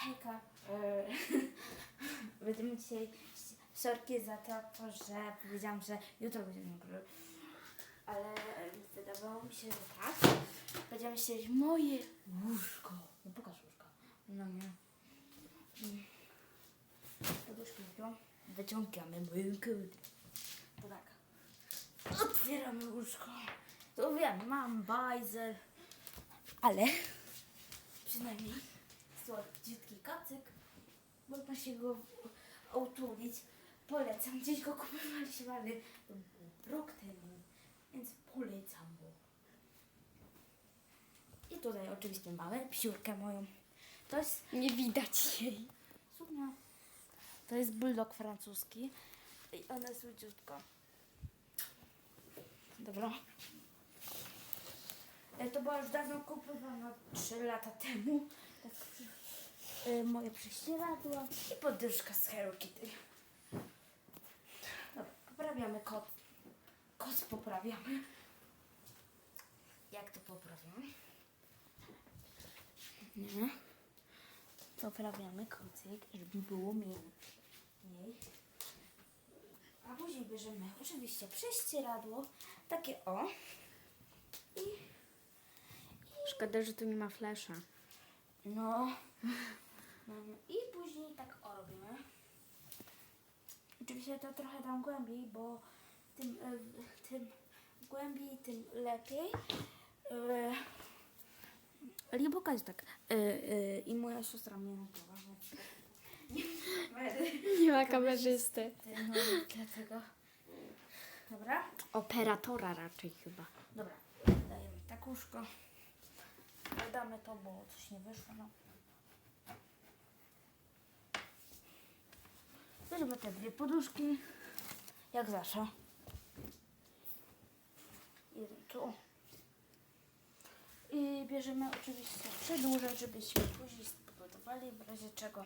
hejka, e, będziemy dzisiaj sorki za to, że powiedziałam, że jutro będziemy gry. Ale wydawało mi się, że tak. Będziemy siedzieć moje łóżko. No pokaż łóżko. No nie. Mm. Poduszki tu. Wyciągamy moją kołdrę. To tak. Otwieramy łóżko. To wiem, mam bajzer. Ale przynajmniej słodki kacyk. Można się go utulić. Polecam. Gdzieś go kupowaliśmy, ale rok temu. Więc polecam go. I tutaj oczywiście mamy psiurkę moją. To jest Nie widać jej. sumia. To jest bulldog francuski. I ona jest ludziutka. Dobra. E, To była już dawno kupowana 3 lata temu. Tak, e, moje prześcieradła i poduszka z Hello Kitty. Dobra, poprawiamy kot. Kot poprawiamy. Jak to poprawiamy? Nie. Poprawiamy kocyk, żeby było mniej. mniej. A później bierzemy oczywiście prześcieradło, takie o. I Szkoda, że tu nie ma flesza. no. I później tak o robimy. Oczywiście to trochę dam głębiej, bo tym, e, tym głębiej, tym lepiej. E, Ale nie pokażę tak. E, I moja siostra mnie nagrywa. Nie ma kamerzysty. No, dlatego. Dobra, Operatora raczej chyba. dobra. Dajemy tak łóżko. Dodamy to, bo coś nie wyszło. No. Bierzemy te dwie poduszki. Jak zawsze. Jeden tu. I bierzemy oczywiście przedłużać, żebyśmy później spowodowali w razie czego.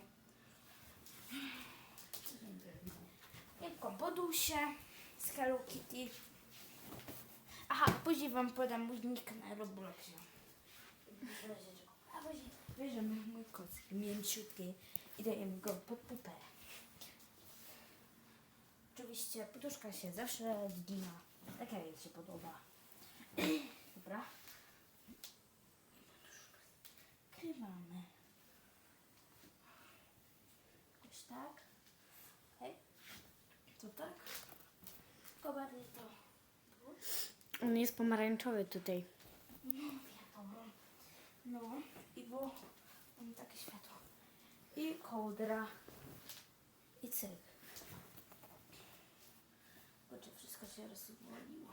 Lekką podusie z Hello Kitty. Aha, później wam podam mój nick na Robloxie. A później bierzemy mój kocyk mięciutki i dajemy go pod pupę. Oczywiście poduszka się zawsze zgina. Tak jak jej się podoba. Dobra. Krywamy. Jakoś tak. Hej. To tak. Tylko bardziej to. On jest pomarańczowy tutaj. No wiadomo. No i było takie światło. I kołdra. I cyk. Kurczę, wszystko się rozwaliło.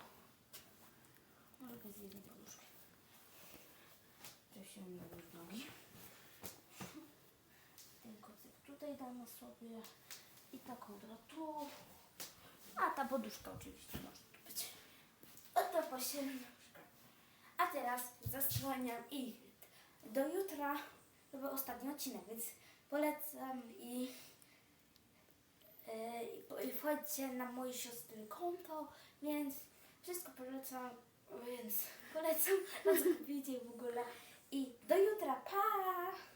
Może bez jednej poduszki. To się nie już. Ten kocyk tutaj damy sobie. I ta kołdra tu. A ta poduszka oczywiście może tu być. Oto pośrednio. A teraz zasłaniam i do jutra to był ostatni odcinek, więc polecam i, i wchodźcie na moje siostry konto, więc wszystko polecam, więc polecam, na co kupicie w ogóle i do jutra, pa!